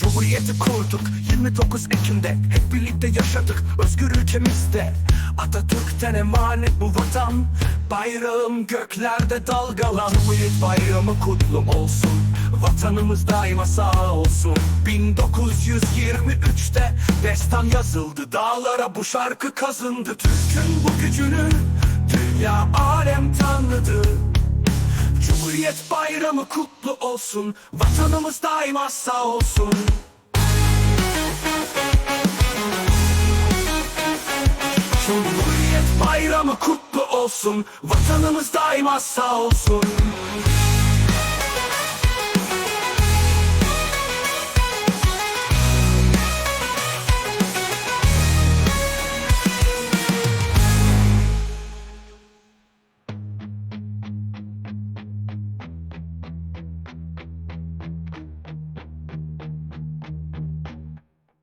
Cumhuriyeti kurduk 29 Ekim'de Hep birlikte yaşadık özgür ülkemizde. Atatürk'ten emanet bu vatan Bayrağım göklerde dalgalan. Cumhuriyet bayramı kutlu olsun Vatanımız daima sağ olsun. 1923'te destan yazıldı Dağlara bu şarkı kazındı. Türk'ün bu gücünü dünya alem tanıdı Cumhuriyet bayramı kutlu olsun. Vatanımız daima sağ olsun. Cumhuriyet bayramı kutlu olsun. Vatanımız daima sağ olsun